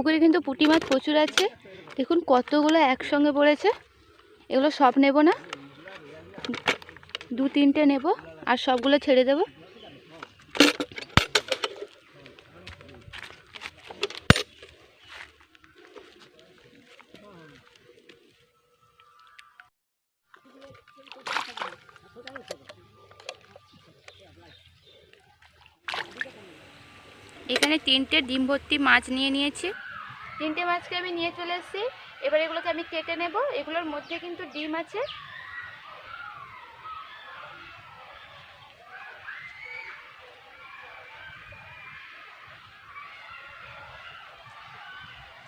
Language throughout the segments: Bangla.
পুকুরে কিন্তু পুঁটি মাছ প্রচুর আছে। দেখুন কতগুলো একসঙ্গে পড়েছে। এগুলো সব নেব না। দু তিনটে নেব আর সবগুলো ছেড়ে দেব। এখানে তিনটে ডিম ভর্তি মাছ নিয়ে নিয়েছি। তিনটে মাছকে আমি নিয়ে চলে এসেছি। এবার এগুলোকে আমি কেটে নেব। এগুলোর মধ্যে কিন্তু ডিম আছে।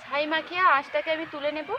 ছাই মাখিয়ে আঁশটাকে আমি তুলে নেব।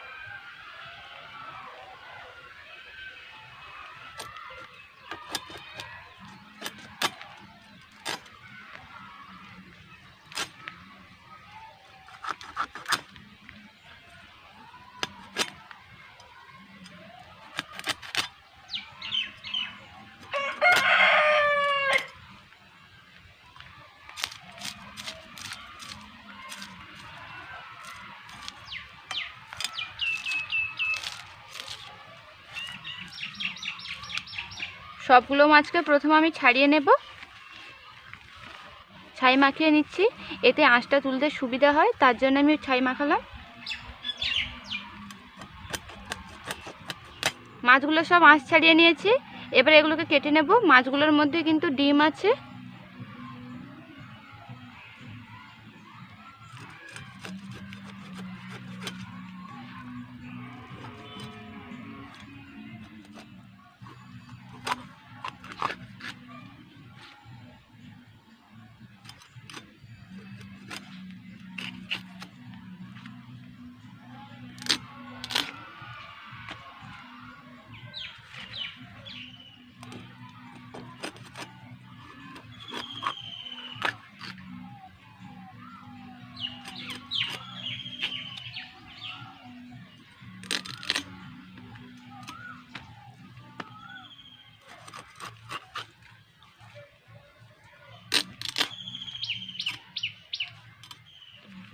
সবগুলো মাছকে প্রথমে আমি ছাড়িয়ে নেব। ছাই মাখিয়ে নিচ্ছি। এতে আঁশটা তুলতে সুবিধা হয়, তার জন্য আমি ছাই মাখালাম। মাছগুলো সব আঁশ ছাড়িয়ে নিয়েছি। এবার এগুলোকে কেটে নেব। মাছগুলোর মধ্যে কিন্তু ডিম আছে।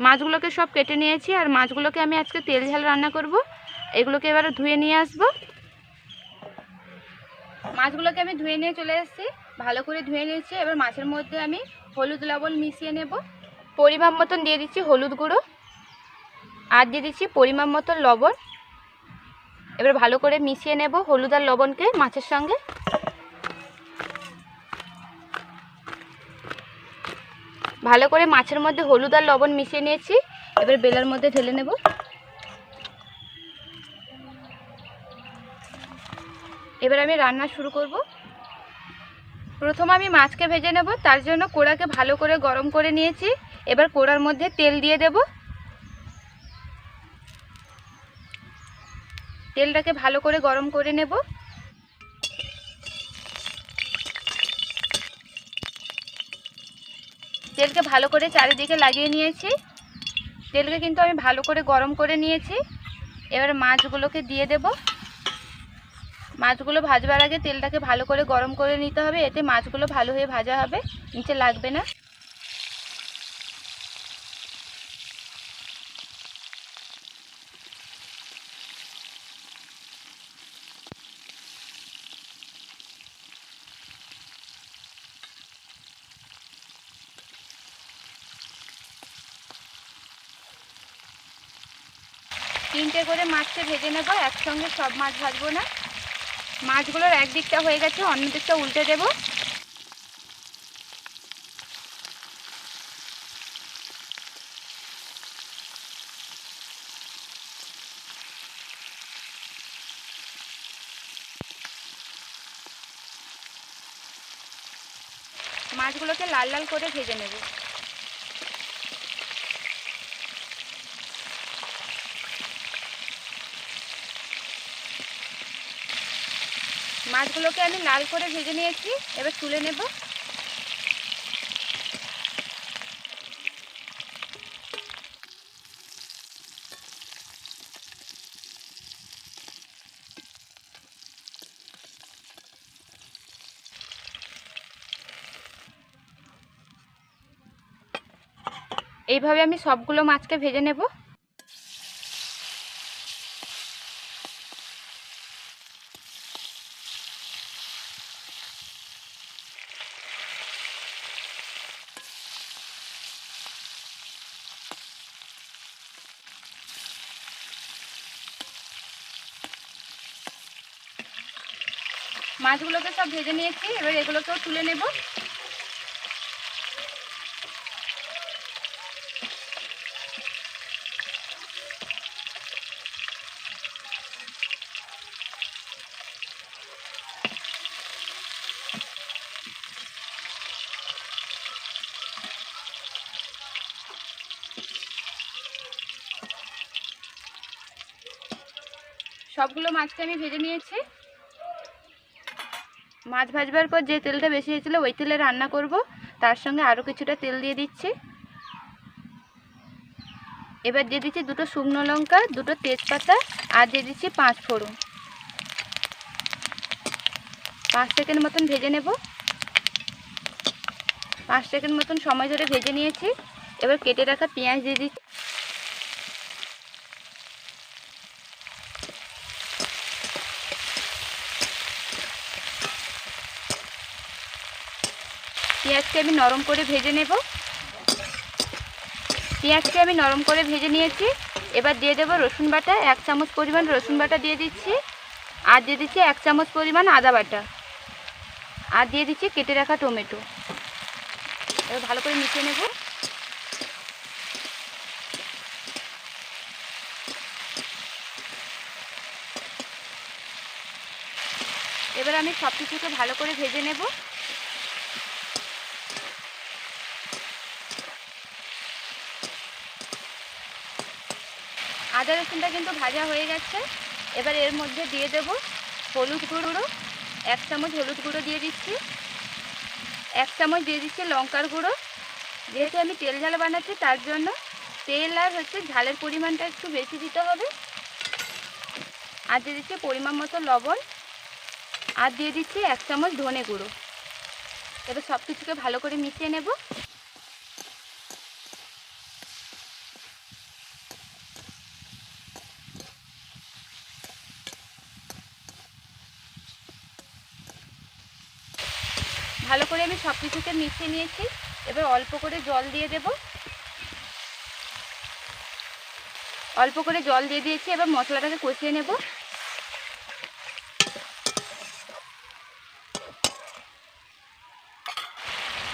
মাছগুলোকে সব কেটে নিয়েছি আর মাছগুলোকে আমি আজকে তেল ঝাল রান্না করব। এগুলোকে এবারে ধুয়ে নিয়ে আসব। মাছগুলোকে আমি ধুয়ে নিয়ে চলে এসেছি। ভালো করে ধুয়ে নিয়েছি। এবার মাছের মধ্যে আমি হলুদ লবণ মিশিয়ে নেব। পরিমাণ মতন দিয়ে দিচ্ছি হলুদ গুঁড়ো। আর দিয়ে দিচ্ছি পরিমাণ মতন লবণ। এবার ভালো করে মিশিয়ে নেব হলুদ আর লবণকে মাছের সঙ্গে। ভালো করে মাছের মধ্যে হলুদ আর লবণ মিশিয়ে নিয়েছি। এবার বেলার মধ্যে ঢেলে নেব। এবার আমি রান্না শুরু করব। প্রথম আমি মাছকে ভেজে নেব। তার জন্য কোড়াকে ভালো করে গরম করে নিয়েছি। এবার কোড়ার মধ্যে তেল দিয়ে দেব। তেলটাকে ভালো করে গরম করে নেব। তেলকে ভালো করে চারিদিকে লাগিয়ে নিয়েছি। তেলকে কিন্তু আমি ভালো করে গরম করে নিয়েছি। এবার মাছগুলোকে দিয়ে দেব। মাছগুলো ভাজবার আগে তেলটাকে ভালো করে গরম করে নিতে হবে, এতে মাছগুলো ভালো হয়ে ভাজা হবে, নিচে লাগবে না। তিনটে করে মাছকে ভেজে নেব, একসঙ্গে সব মাছ ভাজবো না। মাছগুলোর একদিকটা হয়ে গেছে অন্য দিকটা উল্টে দেবো। মাছগুলোকে লাল লাল করে ভেজে নেব। মাছগুলোকে আমি লাল করে ভেজে নিয়েছি, এবার তুলে নেব। এইভাবে আমি সবগুলো মাছকে ভেজে নেব। মাছগুলোকে সব ভেজে নিয়েছি এবার এগুলোকেও তুলে নেব। সবগুলো মাছকে আমি ভেজে নিয়েছি। মাছ ভাজবার পর যে তেলটা বেশি হয়েছিল, ওই তেলে রান্না করব। তার সঙ্গে আরও কিছুটা তেল দিয়ে দিচ্ছি। এবার দিয়ে দিচ্ছি দুটো শুকনো লঙ্কা, দুটো তেজপাতা, আর দিয়ে দিচ্ছি পাঁচ ফোড়ন। পাঁচ সেকেন্ড মতন ভেজে নেব। পাঁচ সেকেন্ড মতন সময় ধরে ভেজে নিয়েছি। এবার কেটে রাখা পেঁয়াজ দিয়ে দিচ্ছি। পেঁয়াজকে আমি নরম করে ভেজে নেব। পেঁয়াজকে আমি নরম করে ভেজে নিয়েছি। এবার দিয়ে দেবো রসুন বাটা, এক চামচ পরিমাণ রসুন বাটা দিয়ে দিচ্ছি। আর দিয়ে দিচ্ছি এক চামচ পরিমাণ আদা বাটা। আর দিয়ে দিচ্ছি কেটে রাখা টমেটো। এবার ভালো করে মিশিয়ে নেব। এবার আমি সব কিছুকে ভালো করে ভেজে নেব। আদা রসুনটা কিন্তু ভাজা হয়ে গেছে। এবার এর মধ্যে দিয়ে দেব হলুদ গুঁড়ো। এক চামচ হলুদ গুঁড়ো দিয়ে দিচ্ছি। এক চামচ দিয়ে দিচ্ছি লঙ্কার গুঁড়ো। যেহেতু আমি তেল ঝাল বানাচ্ছি, তার জন্য তেল আর হচ্ছে ঝালের পরিমাণটা একটু বেশি দিতে হবে। আর দিয়ে দিচ্ছি পরিমাণ মতো লবণ। আর দিয়ে দিচ্ছি এক চামচ ধনে গুঁড়ো। এবার সব কিছুকে ভালো করে মিশিয়ে নেব ভালো করে আমি সব কিছুকে মিশিয়ে নিয়েছি। এবার অল্প করে জল দিয়ে দেব। অল্প করে জল দিয়ে দিয়েছি, এবার মশলাটাকে কষিয়ে নেব।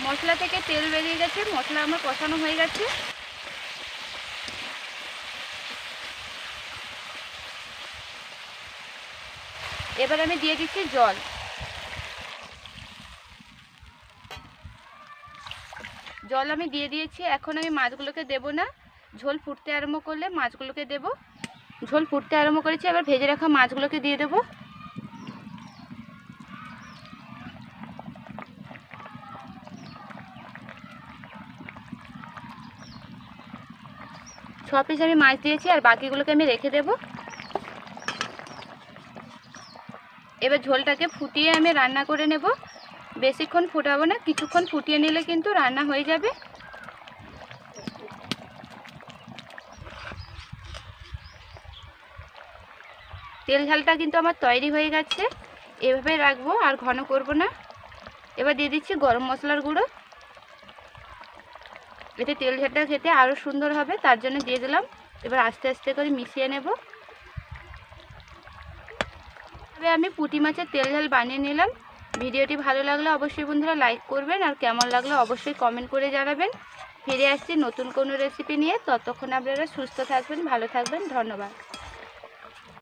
মশলা থেকে তেল বেরিয়ে গেছে, মশলা আমার কষানো হয়ে গেছে। এবার আমি দিয়ে দিচ্ছি জল। জল আমি দিয়ে দিয়েছি, এখন আমি মাছগুলোকে দেব না। ঝোল ফুটতে আরম্ভ করলে মাছগুলোকে দেব। ঝোল ফুটতে আরম্ভ করেছি, এবার ভেজে রাখা মাছগুলোকে দিয়ে দেব। ছ পিস আমি মাছ দিয়েছি, আর বাকিগুলোকে আমি রেখে দেব। এবার ঝোলটাকে ফুটিয়ে আমি রান্না করে নেব। বেশিক্ষণ ফোটাবো না, কিছুক্ষণ ফুটিয়ে নিলে কিন্তু রান্না হয়ে যাবে। তেল ঝালটা কিন্তু আমার তৈরি হয়ে গেছে। এভাবে রাখব, আর ঘন করব না। এবার দিয়ে দিচ্ছি গরম মশলার গুঁড়ো। এতে তেল ঝালটা খেতে আরও সুন্দর হবে, তার জন্য দিয়ে দিলাম। এবার আস্তে আস্তে করে মিশিয়ে নেব। তবে আমি পুঁটি মাছের তেল ঝাল বানিয়ে নিলাম। ভিডিওটি ভালো লাগলে অবশ্যই বন্ধুরা লাইক করবেন, আর কেমন লাগলে অবশ্যই কমেন্ট করে জানাবেন। ফিরে আসছি নতুন কোনো রেসিপি নিয়ে। ততক্ষণ আপনারা সুস্থ থাকবেন, ভালো থাকবেন। ধন্যবাদ।